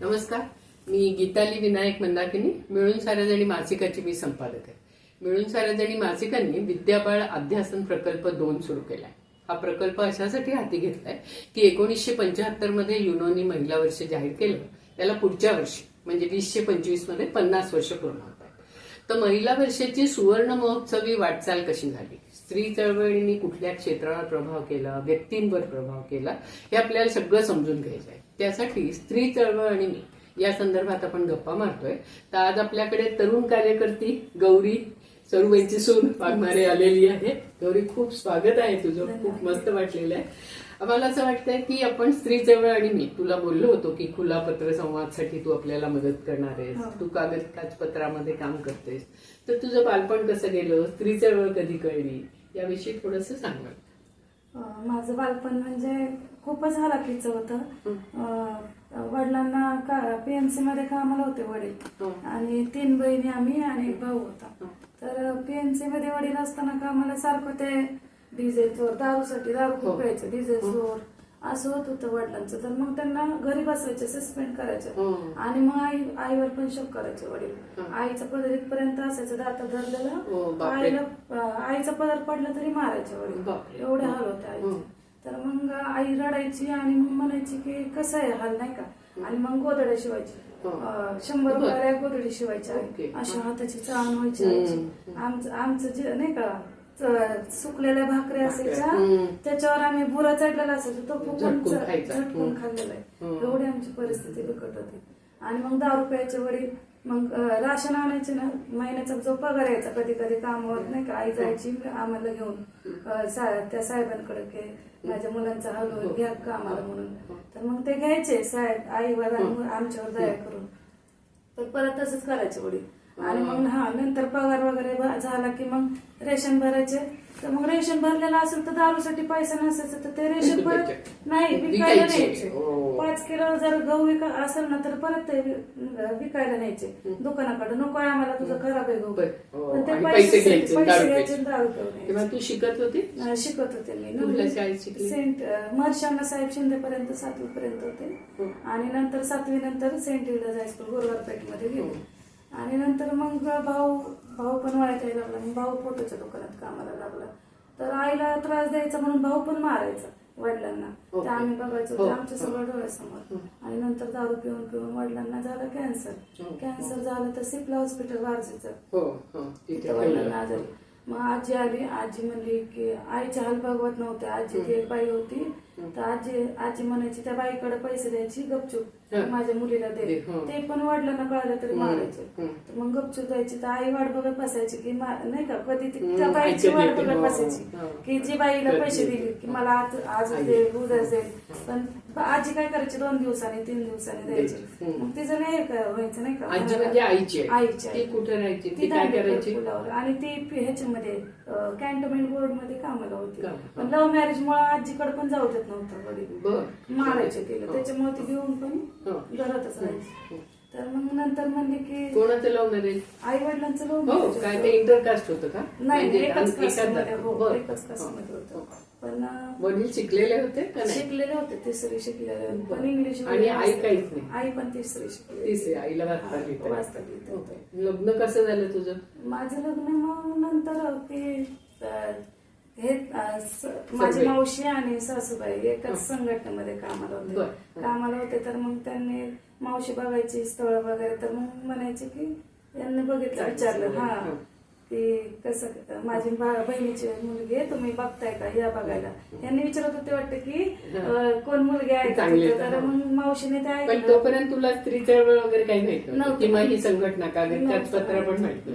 नमस्कार. मी गीताली विनायक मंदाकिनी. मिळून साऱ्याजणी मासिकाची मी संपादक आहे. मिळून साऱ्याजणी मासिकांनी विद्याबाळ अध्यासन प्रकल्प दोन सुरू केलाय. हा प्रकल्प अशासाठी हाती घेतलाय की एकोणीसशे पंच्याहत्तरमध्ये युनोनी महिला वर्ष जाहीर केलं. त्याला पुढच्या वर्षी म्हणजे वीसशे पंचवीसमध्ये पन्नास वर्ष पूर्ण होत आहेत. तर महिला वर्षाची सुवर्ण महोत्सवी वाटचाल कशी झाली? स्त्री चळवळींनी कुठल्या क्षेत्रावर प्रभाव केला व्यक्तींवर प्रभाव केला हे आपल्याला सगळं समजून घ्यायचं आहे. त्यासाठी स्त्री चळवळ आणि मी या संदर्भात आपण गप्पा मारतोय. तर आज आपल्याकडे तरुण कार्यकर्ती गौरी सरुबाईंची सून वाघमारे आलेली आहे. गौरी खूप स्वागत आहे तुझं. खूप मस्त वाटलेलं आहे. आम्हाला असं वाटतंय की आपण स्त्री चळवळ आणि मी तुला बोललो होतो की खुला पत्र संवादसाठी तू आपल्याला मदत करणार आहेस. तू कागद कागदपत्रामध्ये काम करतेस तर तुझं बालपण कसं गेलं? स्त्री चळवळ कधी कळली? याविषयी थोडस सांग मला. माझं बालपण म्हणजे खूपच हलाखीचं होतं. वडिलांना का पीएमसी मध्ये कामाला होते वडील. हो. आणि तीन बहिणी आम्ही आणि एक भाऊ होता. हो. तर पीएमसी मध्ये वडील असताना कामाला सारखं ते डिझेल चोर दारूसाठी दारू हो. खूप प्यायचं डिझेल चोर असं होत होतं वडिलांचं तर मग त्यांना घरी बसवायचे सस्पेंड करायचे हो. आणि मग आई आईवर पण शोक करायचे वडील हं. आईचं पदर इथपर्यंत असायचं दाता हो, धरलेलं. आईला आईचा पदर पडला तरी मारायचे वडील. एवढे हाल होते आईचे हं. तर मग आई रडायची आणि मग म्हणायची की कसं आहे हाल नाही का आणि मग गोदड्या शिवायची हं. शंभर. रुपयाला गोदडी शिवायची. अशा हाताची चाण व्हायची हं. आमचं आमचं जे नाही का सुकलेल्या भाकरी असायच्या. त्याच्यावर आम्ही बुरा चढलेला असायचो. तो फुगून झटकून. खाल्लेला आहे. एवढी आमची परिस्थिती बिकट होती. आणि मग दारू प्यायचे वडील मग राशन आणायचे ना. महिन्याचा जो पगार यायचा कधी कधी कामावर नाही का? आई जायची आम्हाला घेऊन त्या साहेबांकडे की माझ्या मुलांचा हाल होईल घ्या कामाला म्हणून. तर मग ते घ्यायचे. साहेब आईवर आणि मग आमच्यावर दया करून. तर परत तसंच करायचे वडील. आणि मग हा नंतर पगार वगैरे झाला की मग रेशन भरायचे तर मग रेशन भरलेलं असेल तर दारूसाठी पैसा नसायचा तर ते रेशन परत नाही विकायला विकायचे. न्यायचे हो. पाच किलो जर गहू विका असेल ना तर परत ते विकायला न्यायचे दुकानाकडे नको आहे आम्हाला तुझं खराब आहे गहू. हो. पण ते पैसे घ्यायचे, दारू तू शिकत होती शिकत होते मी? सेंट महर्षांना साहेब शिंदे पर्यंत सातवी पर्यंत होते हो. आणि नंतर सातवी नंतर सेंट युलाज हायस्कूल गोरवारपेठमध्ये हो. गेले आणि नंतर मग भाऊ भाऊ पण यायला लागला मग भाऊ फोटोच्या दुकानात कामाला लागला. तर आईला त्रास द्यायचा म्हणून भाऊ पण मारायचा वडिलांना. ओके. ते आम्ही बघायचो हो. ते आमच्या सगळं डोळ्यासमोर. आणि नंतर दारू पिऊन पिऊन वडिलांना झालं कॅन्सर. हो. कॅन्सर झालं तर सिप्ला हॉस्पिटल वारजेचं हो हो. तिथं वडिलांना आजारी. मग आजी आली. आजी म्हणली की आईचे हाल बघवत नव्हते आजी ती एक बाई होती तर आजी आजी म्हणायची त्या बाईकडे पैसे द्यायची गपचूप. हं. माझ्या मुलीला दे. हं. ते पण वडिलांना कळलं तरी मारायचे. हं. मग गपचूप द्यायची तर आई वाट बघत बसायची की नाही का कधी ती- हं, त्या बाईची वाट बघत हो, बसायची हो. की जी बाईला पैसे. दिले की मला आज आज आई. दे उद्या देईल पण आजी काय करायची? दोन दिवसांनी तीन दिवसांनी द्यायची. मग तिचं नाही का व्हायचं नाही का? आजी म्हणजे आईची आहे. आईची कुठे राहायची? ती ती काय दांडेकर करायची? पुलावर. आणि ती पी- ह्याच्यामध्ये कॅन्टोन्मेंट बोर्डमध्ये कामाला होती? पण लव्ह मॅरेज मुळे आजीकडे पण जाऊ देत नव्हतं वडील. बर. मारायचे तिला हो. त्याच्यामुळे ती घेऊन पण हो. घरातच राहायची. तर मग नंतर म्हणले की कोणाचं लव्ह मॅरेज? आई वडिलांचं लव्ह हो मॅरेज काय होतं. ते इंटरकास्ट होतं का? नाही म्हणजे एकच एकाच कास्टमध्ये हो बर. एकच हो. कास्टमध्ये होतं. पण वडील शिकलेले होते का नाही शिकलेले होते तिसरी शिकलेले पण इंग्लिश आणि आई. काहीच नाही? आई पण तिसरी शिकली तिसरी आईला वाचता लिहिता वाचता लिहिता येतं. येतं. ओके. लग्न कसं झालं तुझं माझं लग्न मग नंतर अं, हे अं, स- माझी सगळे. मावशी आणि सासूबाई एकाच संघटनेमध्ये कामाला होते बरं. कामाला होते तर मग त्यांनी मावशी बघायची स्थळ वगैरे तर मग म्हणायचे की यांनी बघितलं विचारलं हा हं. की कसं माझी बहिणीची मुलगी आहे तुम्ही बघताय का? या बघायला. यांनी विचारत होते वाटतं की कोण मुलगी आहे का? तर का? मग मावशीने ते ऐकलं. तोपर्यंत तुला स्त्री चळवळ वगैरे काही माहीत नव्हतं. नव्हतं. किंवा ही संघटना नव्हतं पत्र पण माहीत.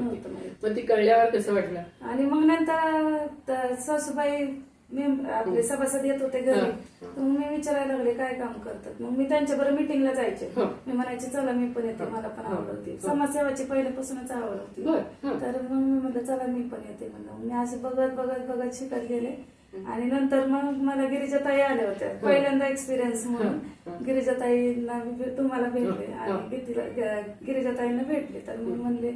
मग ती कळल्यावर कसं वाटलं? आणि मग नंतर त- सासूबाई मी आपले सभासद येत होते घरी. हं. तर मग मी विचारायला लागले काय काम करतात? मग मी त्यांच्या बरोबर मिटिंगला जायचे. हं. मी म्हणायचे चला मी पण येते. मला पण हं. आवड होती हं. समाजसेवाची पहिल्यापासूनच आवड होती. बर हं. तर मग मी म्हटलं चला मी पण येते म्हणलं. मी असे बघत बघत बघत शिकत गेले. आणि नंतर मग मला गिरिजाताई आल्या होत्या. पहिल्यांदा एक्सपिरियन्स म्हणून गिरिजाताईंना भे- तुम्हाला भेटले आणि गिरिजाताईंना भेटले. तर मग म्हणले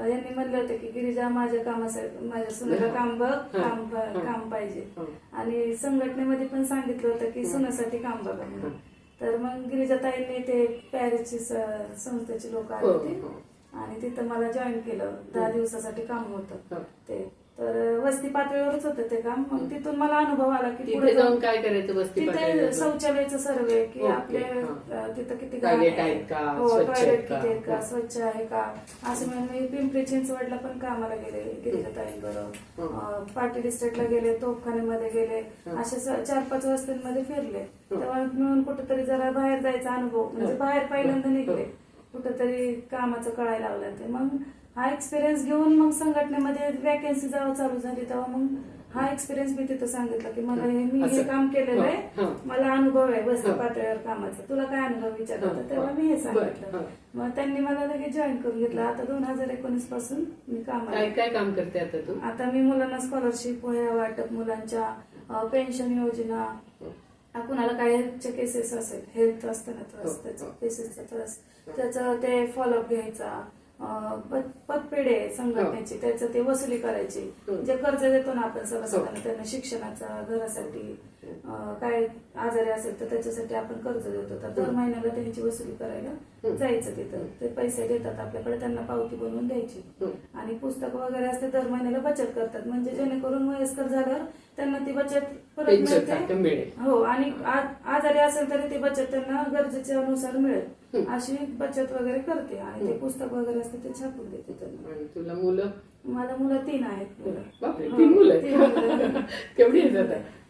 यांनी म्हणले होते की गिरिजा माझ्या कामासाठी माझ्या सुनेला काम बघ काम काम पाहिजे. आणि संघटनेमध्ये पण सांगितलं होतं की सुनासाठी काम बघा म्हणून. तर मग गिरिजाताईंनी ते पॅरिसची संस्थेचे लोक आले हो, होते. हो. आणि तिथं मला जॉईन केलं. दहा दिवसासाठी काम होतं. ते तर वस्ती पातळीवरच होतं ते काम मग तिथून मला अनुभव आला की पुढे जाऊन काय करायचं वस्ती तिथे? शौचालयाचं सर्वे की आपले हा. तिथं किती आहे. आहेत का? हो टॉयलेट? किती आहेत का स्वच्छ आहे का असं म्हणून मी पिंपरी चिंचवडला पण कामाला गेले गिरिजाताईंबरोबर हं. पाटी डिस्ट्रिक्टला गेले तोफखान्यामध्ये गेले हं. असे चार पाच वस्त्यांमध्ये फिरले हं. तेव्हा मिळून कुठेतरी जरा बाहेर जायचा अनुभव म्हणजे हं. बाहेर पहिल्यांदा हं. निघले कुठेतरी कामाचं कळायला लागलं ते मग हा एक्सपिरियन्स घेऊन मग संघटनेमध्ये वॅकन्सी जेव्हा चालू झाली तेव्हा मग हा एक्सपिरियन्स मी तिथं सांगितलं की मला हे मी हे. काम केलेलं हं, आहे हं. मला अनुभव आहे हं. पातळीवर कामाचा तुला काय अनुभव विचारला हं, होता तेव्हा हं. मी हे सांगितलं हं. मग त्यांनी मला लगेच जॉईन करून घेतलं आता दोन हजार एकोणीसपासून मी काय कामाला काय काम करते आता तू आता मी मुलांना स्कॉलरशिप वाटप मुलांच्या पेन्शन योजना कुणाला काय हेल्थचे केसेस असेल हेल्थ असतं ना हो, त्रास त्याचा हो. केसेसचा त्रास त्याचं ते फॉलोअप घ्यायचा पतपेढे संघटनेची त्याचं ते वसुली करायची हो. जे कर्ज देतो ना आपण सभासदांना त्यांना शिक्षणाचा घरासाठी काय आजारी असेल तर त्याच्यासाठी आपण कर्ज देतो तर दर हो. महिन्याला त्यांची वसुली करायला हो. जायचं तिथं ते पैसे देतात आपल्याकडे त्यांना पावती बनवून द्यायची हो. आणि पुस्तक वगैरे असते दर महिन्याला बचत करतात म्हणजे जेणेकरून वयस्कर झाल्यावर त्यांना ती बचत परत मिळते हो आणि आजारी असेल तरी ती बचत त्यांना गरजेच्या अनुसार मिळेल हं. अशी बचत वगैरे करते आणि ते. पुस्तक वगैरे असते ते छापून देते त्यांना. आणि तुला मुलं? मला मुलं तीन आहेत मुलं. बापरे तीन मुलं तीन मुलं. आहेत. केवढी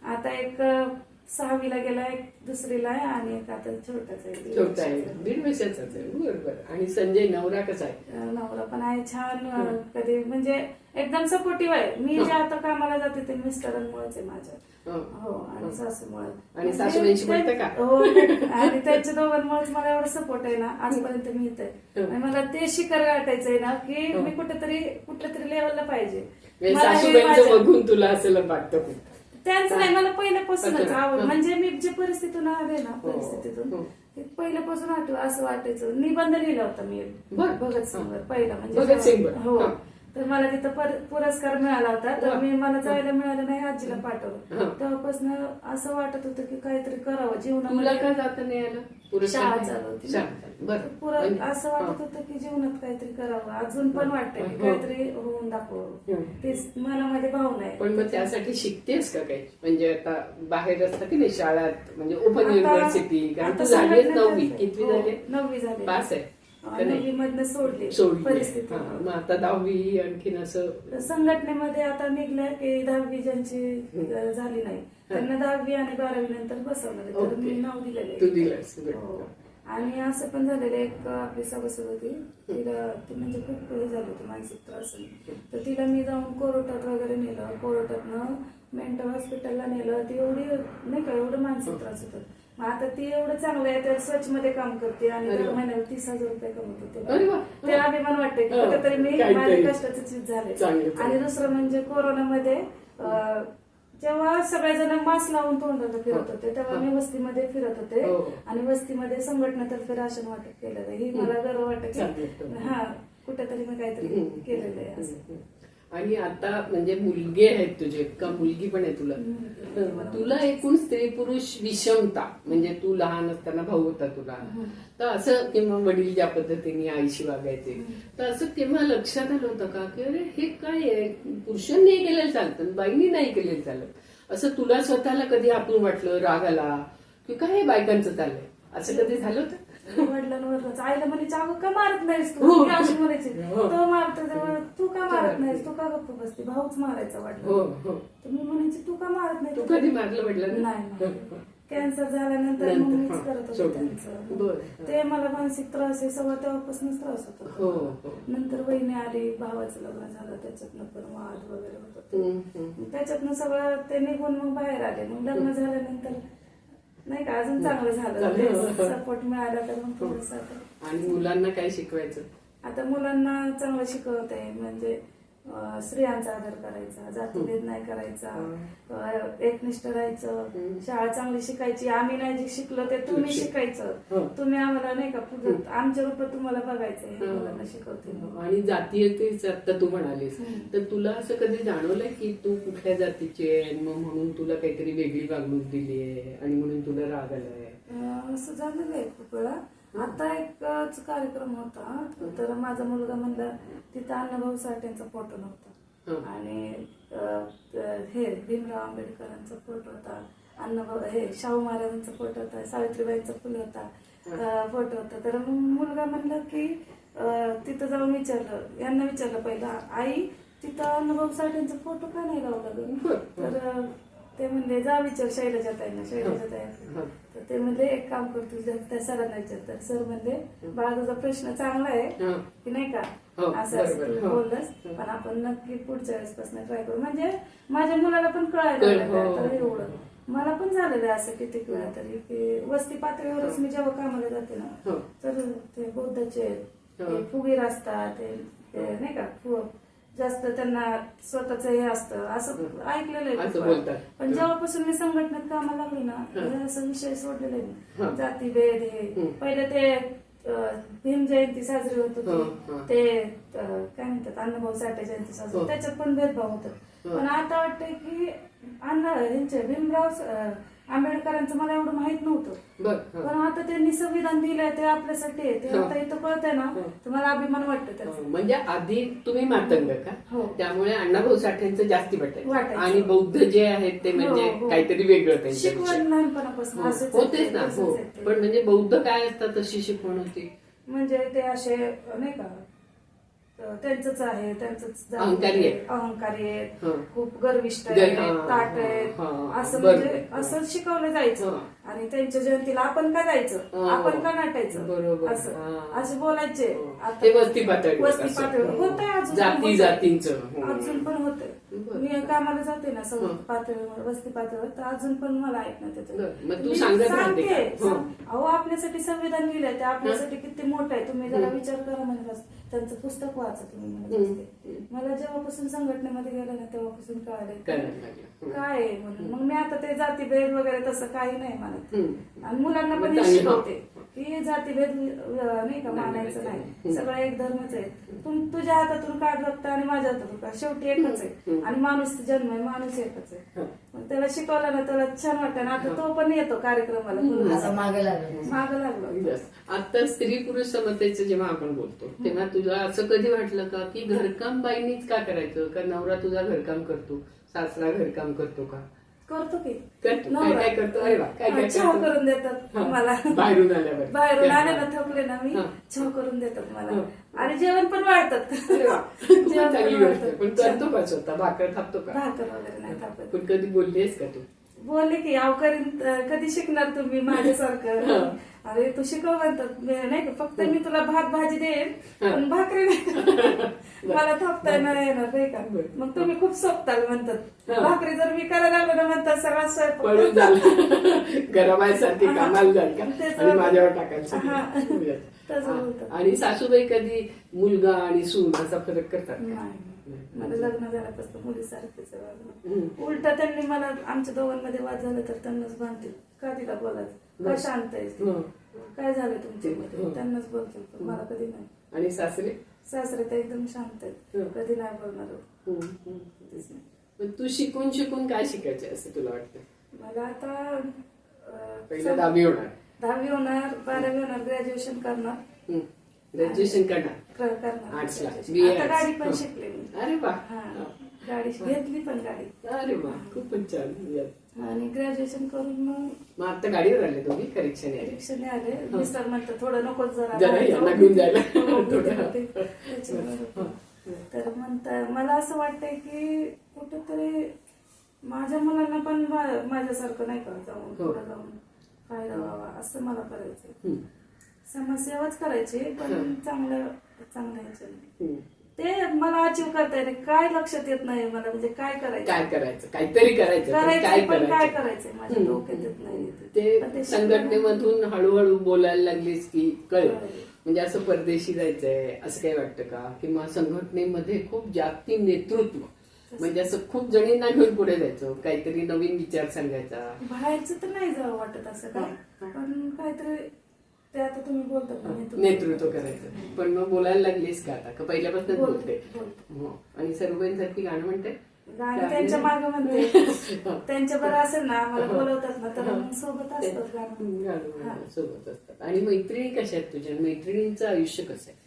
आता? एक अ, सहावीला गेला एक दुसरीला आहे आणि एक आता छोटाच आहे. दीड छोटा आहे. वर्षाचा. दीड वर्षाचाच आहे. बरोबर आणि संजय नवरा कसा आहे? अ, नवरा पण आहे छान. अ. कधी म्हणजे एकदम सपोर्टिव्ह आहे मी. जे आता कामाला जाते ते मिस्टरांमुळेच आहे माझ्या हं. हो आणि. सासूमुळे आणि सासूबाईंशी म्हणजे बोलतं का? हो आणि त्यांच्या दोघांमुळेच मला एवढं सपोर्ट आहे ना आजपर्यंत मी इथे. आणि मला ते शिखर गाठायचंय ना की. मी कुठेतरी कुठल्या तरी लेवलला पाहिजे म्हणजे सासूबाईंचं बघून तुला असं वाटतं त्यांचं नाही मला पहिल्यापासूनच. आवड. म्हणजे मी जे परिस्थितीतून आले ना हो. परिस्थितीतून हो. पहिल्यापासून आठव असं वाटायचं निबंध लिहिला होता मी बरं. भगत सिंगवर पहिला म्हणजे हं. तर मला तिथं पर- पुरस्कार मिळाला होता. तर. मी मला जायला मिळालं नाही आजीला. पाठवलं. तेव्हापासून असं वाटत होतं की काहीतरी करावं. तुला जीवनामध्ये का जाता नाही आलं? पुरस्कार शाळा नाही? चालू होती. असं वाटत होतं की जीवनात काहीतरी करावं. अजून पण वाटतंय की हो. काहीतरी होऊन दाखवावं. हं. तेच मनामध्ये भावना आहे. पण मग त्यासाठी शिकतेस का काही? म्हणजे आता बाहेर असतं की नाही शाळात? म्हणजे ओपन युनिव्हर्सिटी नववी. किती हो, झाले? नववी झाले पास आहे. सोडली परिस्थिती. हा, मग आता दहावी आणखीन असं संघटनेमध्ये आता निघलंय की दहावी ज्यांची झाली नाही त्यांना दहावी आणि बारावी नंतर. तर ओके. मी नाव दिलेलं. हो. आणि असं पण झालेलं एक आपली सभासद होती. तिला ती म्हणजे खूप हे झाली होती मानसिक त्रास तर तिला मी जाऊन कोरोटात वगैरे नेलं. कोरोटातनं मेंटल हॉस्पिटलला नेलं. ती एवढी नाही का एवढं मानसिक त्रास होतं मग आता ती एवढं चांगलं आहे तर स्वच्छमध्ये काम करते आणि अरे दर वा. महिन्याला तीस हजार रुपये कमवते अरे वा. ते अभिमान वाटते की हा. कुठेतरी मी काहीतरी. माझ्या कष्टाचं चीज झाले चांगलं, चांगलं. आणि दुसरं म्हणजे कोरोनामध्ये अं, जेव्हा सगळेजण मास्क लावून तोंडाला फिरत होते तेव्हा मी वस्तीमध्ये फिरत होते हो. आणि वस्तीमध्ये संघटनेतर्फे राशन वाटप केलेलं आहे ही मला गर्व वाटत चांगलं. हा कुठेतरी मी काहीतरी. केलेलं आहे असं. आणि आता म्हणजे मुलगी आहेत तुझे का मुलगी पण आहे तुला? तुला एकूण स्त्री पुरुष विषमता म्हणजे तू लहान असताना भाऊ होता तुला. तर असं किंवा वडील ज्या पद्धतीने आईशी वागायचे. तर असं केव्हा लक्षात आलं होतं का? की अरे हे काय आहे? पुरुषांनी केलेलं चालतं बाईंनी नाही केलेलं चालत. असं तुला स्वतःला कधी आपण वाटलं राग आला? की काय हे बायकांचं चाललंय? असं कधी झालं होतं? वडिलांवर आईला म्हणे चागू का मारत नाहीस तू? हो. मी अशी म्हणायची हो. तो मारतो तेव्हा तू का मारत नाहीस? तू का गप्प बसते? भाऊच मारायचा वाटलं हो तर मी म्हणायची तू का मारत नाही? तू कधी मारलं म्हटलं नाही. कॅन्सर झाल्यानंतर मग मीच करत होते. त्यांचं. ते मला मानसिक त्रास आहे सगळं तेव्हापासूनच त्रास होता नंतर वहिनी आली भावाचं लग्न झालं त्याच्यातनं पण वाद वगैरे होत. त्याच्यातनं सगळं ते निघून मग बाहेर आले. मग लग्न झाल्यानंतर नाही का? अजून चांगलं झालं. चांगलं. सपोर्ट मिळाला तर मग थोडंसं आता. आणि मुलांना काय शिकवायचं? आता मुलांना चांगलं शिकवत आहे म्हणजे स्त्रियांचा आदर करायचा जातीभेद नाही करायचा एकनिष्ठ राहायचं. शाळा चांगली शिकायची आम्ही नाही जे शिकलो ते तुम्ही शिक- शिकायचं हो. तुम्ही आम्हाला नाही का पुढे आमच्या रूपात तुम्हाला बघायचं हे. मुलांना शिकवते. आणि जातीयतेच आता तू म्हणालीस. तर तुला असं कधी जाणवलंय की तू कुठल्या जातीची आहे मग म्हणून तुला काहीतरी वेगळी वागणूक दिली आहे आणि म्हणून तुला राग आलाय असं झालेलं आहे खूप वेळा आता एकच कार्यक्रम होता. तर माझा मुलगा म्हणला तिथं अण्णाभाऊ साठेंचा फोटो नव्हता. आणि हे भीमराव आंबेडकरांचा फोटो होता. अण्णाभाऊ हे शाहू महाराजांचा फोटो होता. सावित्रीबाईंचा फुल होता. फोटो होता. तर मुलगा म्हणला की तिथं जाऊन विचारलं. यांना विचारलं पहिला आई तिथं अण्णाभाऊ साठेंचा फोटो का नाही लावला. तर ते म्हणले जा विचार शैलजा ताईंना शैलजा ताई. तर ते म्हणले एक काम कर तुझ्या त्या सरांना विचार तर सर म्हणले बाळा तुझा प्रश्न चांगला आहे हं. की नाही का हो, असं असं हो. बोललंस पण आपण नक्की पुढच्या वेळेस पासून ट्राय करू म्हणजे माझ्या मुलाला पण कळायला हो. एवढं मला पण झालेलं आहे असं किती वेळा तरी की वस्ती पातळीवरच मी जेव्हा कामाला जाते ना हो. तर ते बौद्धाचे फुगीर असतात ते नाही का जास्त त्यांना स्वतःच हे असतं असं ऐकलेलं आहे असं. बोलतात. पण जेव्हापासून मी संघटनेत कामाला लागली ना हे असं विषय सोडलेले हा. नाही जातीभेद हे हम्म. पहिले ते अं, भीम जयंती साजरी होत हा, होती. ते अं, काय म्हणतात अण्णाभाऊ साठे जयंती साजरी हो. त्याच्यात पण भेदभाव होत हा. पण आता वाटतंय की अण्णा यांचे भीमराव अं, आंबेडकरांचं मला एवढं माहीत नव्हतं हं. पण आता त्यांनी संविधान दिलंय ते आपल्यासाठी आहे. ते हा. आता इथं कळतंय ना हा. मला अभिमान वाटतो हं. म्हणजे आधी तुम्ही मातंग का हो. त्यामुळे अण्णाभाऊ साठेंचं जास्ती वाटायचं. आणि बौद्ध जे आहेत ते म्हणजे हो, हो. काहीतरी वेगळं शिकवण लहानपणापासून हो, होतेच ना हो. पण म्हणजे बौद्ध काय असतात तशी शिकवण होती म्हणजे ते असे नाही का त्यांचंच आहे त्यांचंच अहंकारी आहे, आहेत. अहंकारी आहेत हं. खूप गर्विष्ठ गर- आहेत हां, ताट आहेत हां, हां. असं. म्हणजे असं शिकवलं जायचं हां. आणि त्यांच्या जयंतीला आपण का जायचं हां. आपण का नाटायचं बरोबर. असं हां. असे बोलायचे हो. वस्ती वस्ती असं. पातळीवर होतंय अजून जाती हो. अजून पण होते बरं. मी कामाला जाते ना हं. सौर पातळीवर वस्ती पातळीवर तर अजून पण मला ऐकण्यात येतं बरं. मग तू मी सांगत राहते सांगते, का? हं. सांग- अहो आपल्यासाठी संविधान लिहिलंय ते आपल्यासाठी किती मोठं आहे तुम्ही जरा हं. विचार करा म्हणत त्यांचं पुस्तक वाचा तुम्ही हं. मला जेव्हापासून संघटनेमध्ये गेलं ना तेव्हापासून कळालं. हं. काय आहे म्हणून मग मी आता ते जातीभेद वगैरे तसं काही नाही म्हणत हं. आणि मुलांना पण हे. शिकवते की जातीभेद नाही का मानायचं नाही. सगळं एक धर्मच आहे. तुम तुझ्या हातातून काय बघता आणि माझ्या हातातून काय शेवटी एकच आहे. आणि माणूस जन्म आहे माणूस एकच आहे. मग त्याला शिकवलं ना त्याला छान वाटतं. ना आता तो पण येतो कार्यक्रमाला मागे लागलं. माग लागलो. आता स्त्री पुरुष समतेचं जेव्हा आपण बोलतो तेव्हा तुला असं कधी वाटलं का की घरकाम बाईनीच का करायचं? का नवरा तुझा घरकाम करतो सासरा घरकाम करतो का? करतो की करतो. काय- करतो? अरे वा, काय- काय चहा करतो? करून देतात हा. मला बाहेरून आल्यावर बाहेरून. आले ना थकले ना मी हा. चहा करून देतात मला. आणि जेवण पण वाढतात अरे वा. खूप जेवण चांगली पण गोष्ट आहे. पण वाढतात. करतो का स्वतः भाकर थापतो का भाकर वगैरे नाही थापत पण कधी बोललीस का तू बोलले की अहो करीन कधी शिकणार तुम्ही माझ्यासारखं? अरे तू शिकव म्हणतात नाही का फक्त मी तुला भात भाजी देईन पण भाकरी नाही. मला थापता नाही येणार नाही का? मग तुम्ही खूप सोपताल म्हणतात. भाकरी जर मी करायला लागलो ना म्हणतात सगळा स्वयंपाक गरमायसारखी कामाला जाईल का. माझ्यावर. टाकायचं. आणि सासूबाई कधी मुलगा आणि सून असा फरक करतात मला लग्न झाल्यापासून मुलीसारखीच आहे वागणं. हम्म. उलट त्यांनी मला आमच्या दोघांमध्ये वाद झाला तर त्यांनाच भांडतील का तिला बोलायचं? का शांत आहे. काय झालं तुमच्यामध्ये. त्यांनाच बोलतील पण मला कधी नाही. आणि सासरे? सासरे तर एकदम शांत आहेत. कधी नाही बोलणार हं, तू शिकून शिकून काय शिकायचे असं तुला वाटतं? मला आता दहावी होणार. दहावी होणार बारावी होणार ग्रॅज्युएशन करणार. ग्रॅज्युएशन करणार कर- करणार आर्ट्सला. BA आता आर्ट्स. गाडी पण हं. शिकले मी. अरे वा. हा. गाडी घेतली पण गाडी. अरे वा. खूपच छान. आणि ग्रॅज्युएशन करून मग मग आता गाडीवर आले तुम्ही? करेक्शन आले परीक्षेने आले मिस्टर म्हणतात थोडं नको जरा. जरा यांना घेऊन जायला. हो, थोडं. तर म्हणता मला असं वाटतंय की कुठेतरी माझ्या मुलांना पण मा- माझ्यासारखं नाही का जाऊन हो. पुढे जाऊन फायदा व्हावा असं मला करायचंय. समाजसेवाच करायची पण. चांगलं हं. ते मला अचीव करता येते. काय लक्षात येत नाही मला म्हणजे काय करायचं? काय करायचं? काहीतरी करायचं करायचं पण काय करायचं? करायचंय? माझ्या. डोक्यात येत नाही. ते संघटनेमधून हळूहळू बोलायला लागलीस की कळलं. कळलं. म्हणजे असं परदेशी जायचंय असं काही वाटतं का? किंवा संघटनेमध्ये खूप जास्ती नेतृत्व. म्हणजे असं खूप जणींना घेऊन पुढे जायचं. काहीतरी नवीन विचार सांगायचा. बाहेरचं तर नाही जावं वाटत असं काय. पण काहीतरी ते आता तुम्ही बोलता नेतृत्व करायचं. पण मग बोलायला लागलीस का आता? का पहिल्यापासून बोलते, बोलते? बोलते. हो. आणि सर्वांसारखी गाणं म्हणते? गाणं त्यांच्या मागे म्हणते. त्यांच्या बरं असेल ना आम्हाला बोलवतात ना तर मग सोबत असतात गाणं. हा. सोबत असतात. आणि मैत्रिणी कशा आहेत तुझ्या? मैत्रिणींचं आयुष्य कसं आहे?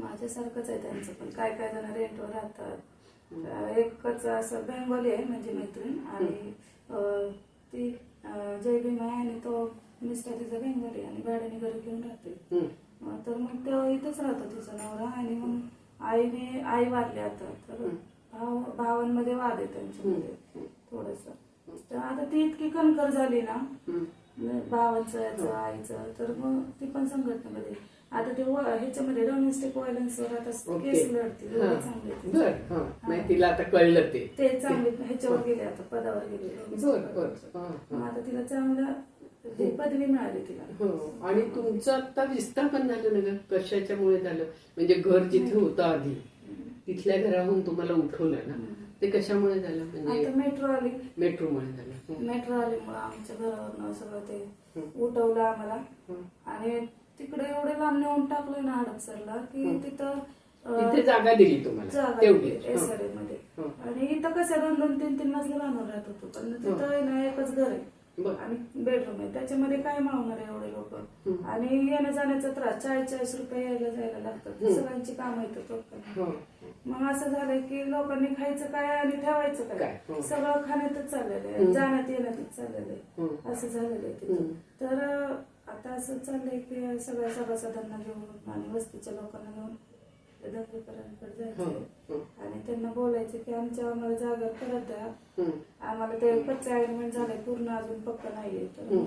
माझ्यासारखंच आहे त्यांचं पण. काय काय जण रेंटवर राहतात. एकच असं बेंगोली आहे म्हणजे मैत्रीण. आणि अं, ती जय भीम आहे आणि तो मिस्टर तिचा बेंगोली आणि भाड्याने घरी घेऊन राहते. तर मग तो इथंच राहतो तिचा नवरा आणि मग आईने आई वारली आता. तर भाव भावांमध्ये वाद आहे त्यांच्यामध्ये थोडस. तर आता ती इतकी कणकर झाली ना. भावाचं याचं आईचं तर मग ती पण संघटनेमध्ये आता ते ह्याच्यामध्ये डोमेस्टिक व्हायलन्सवर आता. केस लढते चांगली तिला आता कळलं ते. ते चांगले ह्याच्यावर गेले आता पदावर गेले. आता तिला चांगलं ही. पदवी मिळाली तिला. हो. आणि तुमचं आता विस्थापन झालं ना कशाच्यामुळे झालं? म्हणजे घर जिथे होतं आधी तिथल्या घराहून तुम्हाला उठवलं ना? ते कशामुळे झालं? म्हणजे मेट्रो आली मेट्रोमुळे झालं. हं. मेट्रो आल्यामुळे आमच्या घरावर सगळं ते उठवलं आम्हाला. आणि तिकडे एवढे लांब नेऊन टाकलं ना हडपसरला की तिथं जागा दिली तुम्हाला. जागा तेवढी. एसआरए मध्ये. आणि इथं कसं दोन दोन तीन तीन मजले बांधून राहत होतो. पण तिथं ना एकच घर आहे. आणि बेडरूम आहे. त्याच्यामध्ये काय मावणार आहे एवढे लोक? आणि येण्या जाण्याचा त्रास. चाळीस चाळीस रुपये यायला जायला लागतात. सगळ्यांची काम येतात हं. मग असं झालंय की लोकांनी खायचं काय आणि ठेवायचं काय? सगळं खाण्यातच चाललेलं आहे. जाण्यात येण्यातच चाललेलं आहे. असं झालेलं आहे तिथं. तर आता असं चाललंय की सगळ्या सभासदांना घेऊन आणि वस्तीच्या लोकांना घेऊन ते दंगेकरांकडे. जायचं. आणि त्यांना बोलायचं की आमच्या आम्हाला जागा परत द्या. आम्हाला ते कच्चं अग्रीमेंट झालंय पूर्ण अजून पक्क नाहीये. तर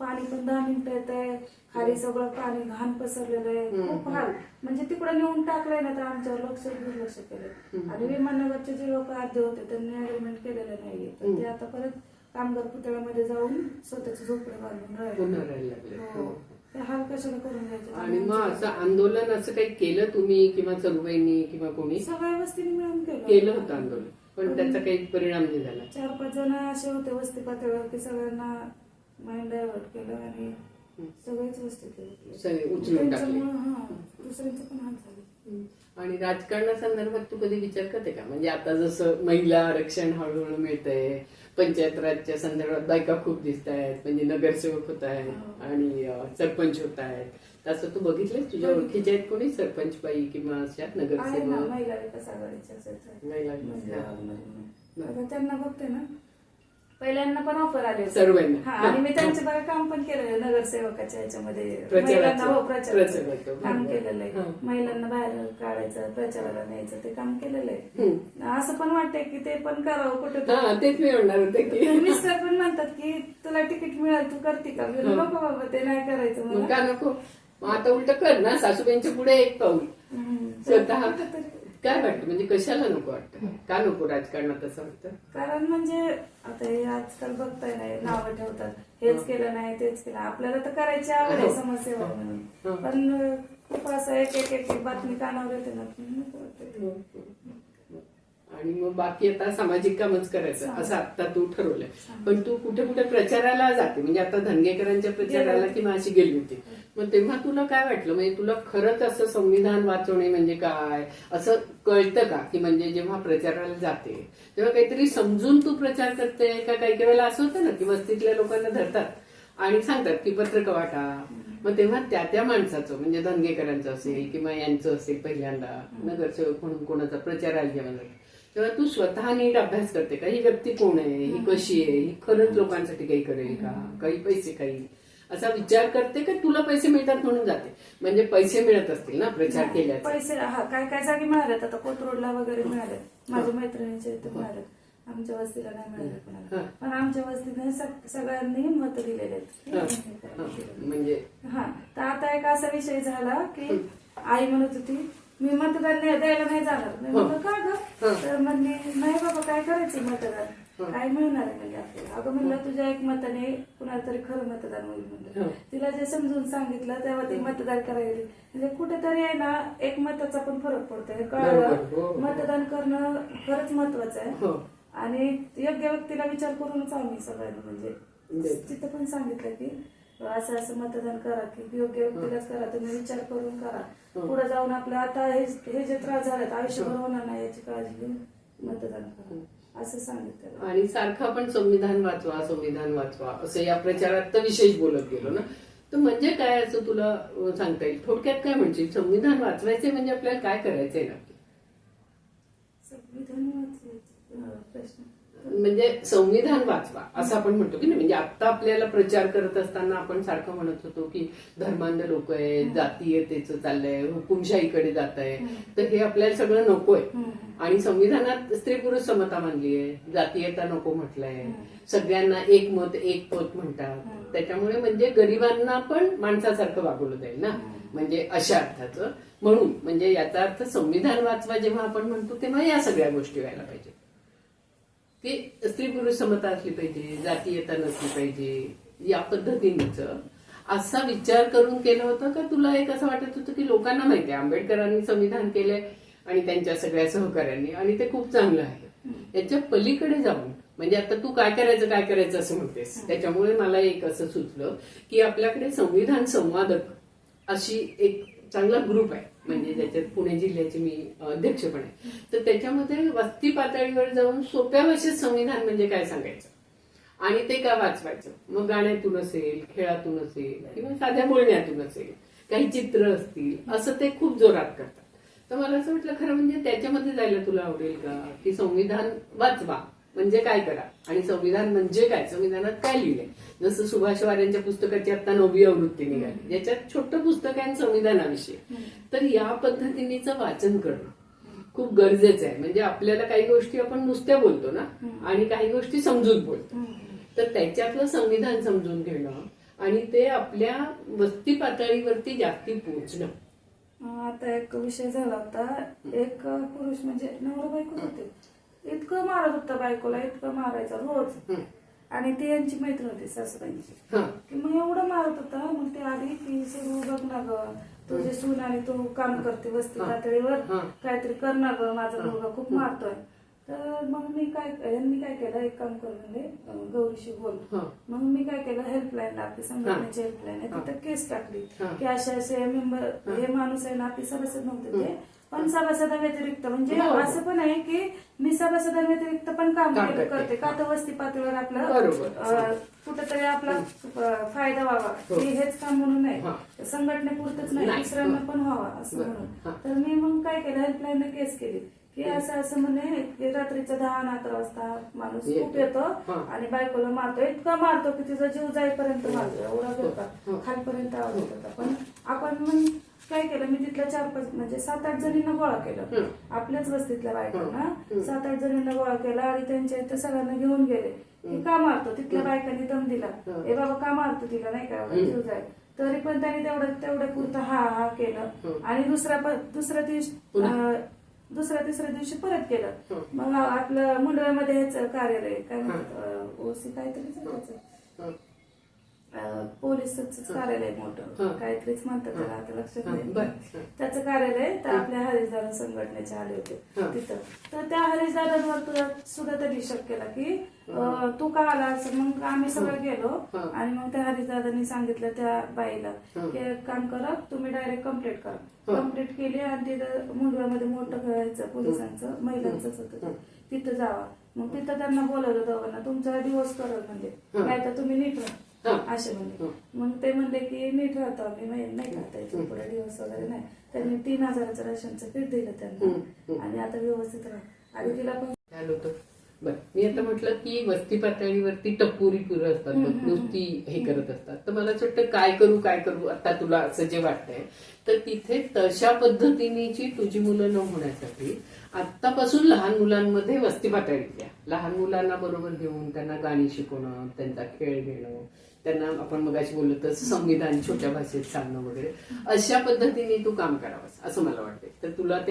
पाणी पण दहा मिनिटं येत आहे खाली सगळं पाणी घाण पसरलेलं आहे. खूप हाल. म्हणजे तिकडे नेऊन टाकलंय ना तर आमच्यावर लक्ष दुर्लक्ष केलं आणि विमाननगरचे जे लोक अर्धे होते त्यांनी अग्रीमेंट केलेलं नाहीये. तर ते आता परत कामगार पुतळ्यामध्ये जाऊन स्वतःचे झोपडे बांधून राहिले. पुन्हा राहायला लागले. हो. ते हाल कशाला करून घ्यायचे? आणि मग असं आंदोलन असं काही केलं तुम्ही किंवा चलुबाईंनी किंवा कोणी? सगळ्या वस्तीने मिळून केलं केलं होतं आंदोलन. पण त्याचा काही परिणाम नाही झाला. चार पाच जण असे होते वस्ती पातळीवर की सगळ्यांना माइंड डायव्हर्ट केलं आणि सगळेच वस्ती केली. सगळे उचलून टाकले. त्यांच्यामुळं हा दुसऱ्यांचं पण हाल झाले. आणि राजकारणासंदर्भात तू कधी विचार करते का? म्हणजे आता जसं महिला आरक्षण हळूहळू मिळतंय पंचायत राजच्या संदर्भात बायका खूप दिसत आहेत म्हणजे नगरसेवक होत आहेत आणि अं, सरपंच होत आहेत. तसं तू बघितलंय तुझ्या ओळखीच्या आहेत कोणी? सरपंच बाई किंवा अशा नगरसेवक म्हणजे त्यांना बघते ना. पहिल्यांदा पण ऑफर आले होते. सर्वांना. हा आणि मी त्यांच्या बघा काम पण केलेलं आहे नगरसेवकाच्या प्रचाराचं. महिलांना हो प्रचाराचं प्रचाराचं. काम बरोबर. केलेलं आहे हा. महिलांना बाहेर काढायचं प्रचाराला न्यायचं ते काम केलेलं आहे हम्म. असं पण वाटतंय की ते पण करावं कुठं हा तेच मी म्हणणार होते की मिस्टर पण म्हणतात की तुला तिकीट मिळाल तू करते का मी नको बाबा ते नाही करायचं मग मला का नको मग आता उलट कर ना सासूबाईंच्या पुढे एक पाऊल हम्म. स्वतः काय वाटतं? म्हणजे कशाला नको वाटतं? का नको राजकारणात असं वाटतं? कारण म्हणजे आता हे आजकाल बघताय नाही नावं ठेवतात. हेच केलं नाही तेच केलं. आपल्याला तर करायची आवड आहे हो. समाजसेवा. म्हणून. पण खूप असं एक एक एक बातमी कानावर येते ना की नको वाटतं. आणि मग बाकी आता सामाजिक कामच करायचं असं आता तू ठरवलंय. पण तू कुठे कुठे प्रचाराला जाते? म्हणजे आता धनगेकरांच्या प्रचाराला किंवा अशी गेली होती? मग तेव्हा तुला काय वाटलं? म्हणजे तुला खरंच असं संविधान वाचवणे म्हणजे काय? असं कळतं का की म्हणजे जेव्हा प्रचाराला जाते तेव्हा काहीतरी समजून तू प्रचार करते का? काही काही वेळेला असं होतं ना की वस्तीतल्या लोकांना धरतात आणि सांगतात की पत्रक वाटा मग तेव्हा त्या त्या माणसाचं म्हणजे धनगेकरांचं असेल किंवा यांचं असेल पहिल्यांदा नगरसेवक म्हणून कोणाचा प्रचार जेव्हा तेव्हा तू स्वतः नीट अभ्यास करते का? ही व्यक्ती कोण आहे? ही कशी आहे? ही खरंच लोकांसाठी काही करेल का? काही पैसे काही असा विचार करते का तुला पैसे मिळतात म्हणून जाते. म्हणजे पैसे मिळत असतील ना प्रचार केल्याचे. पैसे हा काय काय जागी मिळालेत आता कोथरूडला वगैरे मिळाले माझ्या मैत्रिणीच्या इथे मिळाले आमच्या वस्तीला नाही मिळाले कोणाला. पण आमच्या वस्तीने सग- सगळ्यांनी मत दिलेले आहेत. म्हणजे? हा. तर आता एक असा विषय झाला की आई म्हणत होती मी मतदान नाही- द्यायला नाही जाणार. मी. म्हणलं का ग. तर म्हणले नाही बाबा काय करायचं. मतदान? काय मिळणार आहे म्हणजे आपल्याला अगं म्हणलं तुझ्या एक मताने कुणाला तरी खरं मतदान होईल म्हणलं हो. तिला जे समजून सांगितलं तेव्हा ती मतदान करायला. म्हणजे कुठेतरी आहे ना एक मताचा पण फरक पडतोय हे. कळलं हो. मतदान करणं खरंच महत्वाचं आहे हो आणि योग्य व्यक्तीला विचार करूनच आम्ही सगळ्यांनी म्हणजे. तिथं पण सांगितलं की असं असं मतदान करा की योग्य व्यक्तीलाच करा तुम्ही विचार करून करा हो. पुढे जाऊन आपलं आता हे हे जे त्रास झालेत आयुष्यभर होणार नाही याची काळजी घेऊन मतदान हो. करा असं सांगितलं. आणि सारखं आपण संविधान वाचवा संविधान वाचवा असं या प्रचारात तर विशेष बोलत गेलो ना. तर म्हणजे काय असं तुला सांगता येईल? थोडक्यात काय म्हणजे संविधान वाचवायचे म्हणजे आपल्याला काय करायचंय नक्की संविधान वाचवायचं. अं, प्रश्न म्हणजे संविधान वाचवा असं आपण म्हणतो की नाही? म्हणजे आता आपल्याला प्रचार करत असताना आपण सारखं म्हणत होतो की धर्मांध लोक आहे जातीयतेचं चाललंय हुकुमशाहीकडे जात आहे तर हे आपल्याला सगळं नकोय. आणि संविधानात स्त्री पुरुष समता मानली आहे जातीयता नको म्हटलंय. सगळ्यांना एक मत एक पत म्हणतात. त्याच्यामुळे म्हणजे गरिबांना पण माणसासारखं वागवलं जाईल ना? म्हणजे अशा अर्थाचं. म्हणून म्हणजे याचा अर्थ संविधान वाचवा जेव्हा आपण म्हणतो तेव्हा या सगळ्या गोष्टी व्हायला पाहिजे की स्त्री पुरुष समता असली पाहिजे जातीयता नसली पाहिजे या पद्धतीनेच असा विचार करून केलं होतं का? तुला एक असं वाटत होतं की लोकांना माहिती आहे आंबेडकरांनी संविधान केलंय आणि त्यांच्या सगळ्या सहकाऱ्यांनी आणि ते खूप चांगलं आहे. याच्या पलीकडे जाऊन म्हणजे आता तू काय करायचं काय करायचं असं म्हणतेस. त्याच्यामुळे मला एक असं सुचलं की आपल्याकडे संविधान संवादक अशी एक चांगला ग्रुप आहे. म्हणजे ज्याच्यात पुणे जिल्ह्याचे मी अध्यक्ष पण आहे. तर त्याच्यामध्ये वस्ती पातळीवर जाऊन सोप्या भाषेत संविधान म्हणजे काय सांगायचं? आणि ते का वाचवायचं? मग गाण्यातून असेल खेळातून असेल किंवा साध्या बोलण्यातून असेल काही चित्र असतील असं ते खूप जोरात करतात. तर मला असं वाटलं खरं म्हणजे त्याच्यामध्ये जायला तुला आवडेल का? की संविधान वाचवा. म्हणजे काय करा? आणि संविधान म्हणजे काय? संविधानात काय लिहिलंय? जसं सुभाष वाऱ्यांच्या पुस्तकाची आता नववी आवृत्ती निघाली. ज्याच्यात छोटं पुस्तक आहे संविधानाविषयी. तर या पद्धतीनेचं वाचन करणं खूप गरजेचं आहे. म्हणजे आपल्याला काही गोष्टी आपण नुसत्या बोलतो ना आणि काही गोष्टी समजून बोलतो. तर त्याच्यातलं संविधान समजून घेणं आणि ते आपल्या वस्ती पातळीवरती जास्ती पोहोचणं. आता एक विषय झाला होता. एक पुरुष म्हणजे नवरा बायको होते? इतकं मारत होता बायकोला इतकं मारायचा रोज. हं. आणि ती यांची मैत्रीण होती सासूबाईंची. हा. की मग एवढं मारत होता मग ते आली की सरू बघ ना ग. तुझी सून आणि तू काम करते वस्ती. पातळीवर. काहीतरी कर ना ग माझा मुलगा खूप मारतोय. तर मग मी काय यांनी काय केलं एक काम कर म्हणजे गौरीशी बोल. मग मी काय केलं हेल्पलाईन आपली संघटनेची हेल्पलाईन आहे तिथं केस टाकली. की असे असे मेंबर हे. माणूस आहे ना आपली सभासद नव्हते ते. पण सभासदा व्यतिरिक्त म्हणजे हो. असं पण आहे की मी सभासदा व्यतिरिक्त पण काम करते. करते का तर वस्ती पातळीवर आपलं बरोबर. कुठेतरी आपला अं, फायदा व्हावा हो. की हेच काम म्हणून हा. नाही संघटनेपुरतच नाही नाही. दुसऱ्यांना हा. पण व्हावा असं बरं. म्हणून हा. तर मी मग काय केलं हेल्पलाईन केस केली की असं असं म्हणे की रात्रीच्या दहा आणि अकरा वाजता माणूस येतो. खूप येतो हा. आणि बायकोला मारतो इतका मारतो की तिचा जीव जाईपर्यंत मारतो एवढा हो. बेकार खालपर्यंत आवडत होता पण आपण मग काय केलं मी तिथल्या चार पाच म्हणजे सात आठ जणींना गोळा केलं. आपल्याच वस्तीतल्या बायकांना. सात आठ जणींना गोळा केला आणि त्यांच्या इथं सगळ्यांना घेऊन गेले. की का मारतो? तिथल्या बायकांनी दम दिला. हं. बाबा का मारतो तिला? नाही का. जीव जाईल. तरी पण त्यांनी तेवढं तेवढ्या पुरतं हा हा केलं. आणि दुसऱ्या प- दुसऱ्या दिवशी दुसऱ्या तिसऱ्या दिवशी परत केलं. मग आपलं मुंडव्यामध्ये हेच कार्यालय काय म्हणतात ओसी. अं, पोलिसच कार्यालय. मोठं काहीतरीच म्हणतात त्याला आता लक्षात नाही. त्याचं कार्यालय तर आपल्या हरीशदार संघटनेचे आले होते. तिथं तर त्या हरीशदारांवर तुला सुद्धा त्यांनी शक केला की तू का आला असं मग आम्ही सगळं गेलो. आणि मग त्या हरीशदादांनी सांगितलं त्या बाईला. की एक काम करा तुम्ही डायरेक्ट कंप्लेंट करा. कंप्लेंट केली आणि तिथं मुंडव्यामध्ये मोठं घ्यायचं पोलिसांचं महिलांचंच होतं. तिथं जावा मग तिथं त्यांना बोलवलं दोघांना तुमचा डिवोर्स करल म्हणजे. नाही तर तुम्ही नीट राहा. असे म्हणले. मग ते म्हणले की नीट राहतो आम्ही नाही नाही खाता इथून पुढे दिवस वगैरे नाही. त्यांनी तीन हजाराचं राशनचं पीठ दिलं. त्यांना. आणि आता व्यवस्थित राहा. आणि तिला पण काय होतं? बरं मी आता म्हटलं की वस्ती पातळीवरती टप्पुरी पुरं असतात नुसती हे. करत असतात. तर मला असं वाटतं काय करू काय करू आता तुला असं जे वाटतंय. तर तिथे तशा पद्धतीनेची तुझी मुलं न होण्यासाठी आतापासून लहान मुलांमध्ये वस्ती पातळीत द्या लहान मुलांना बरोबर घेऊन त्यांना गाणी शिकवणं त्यांचा खेळ घेणं त्यांना आपण मगाशी बोललो तसं संविधान छोट्या भाषेत सांगणं वगैरे. अशा पद्धतीने तू काम करावंस असं मला वाटतं तर तुला ते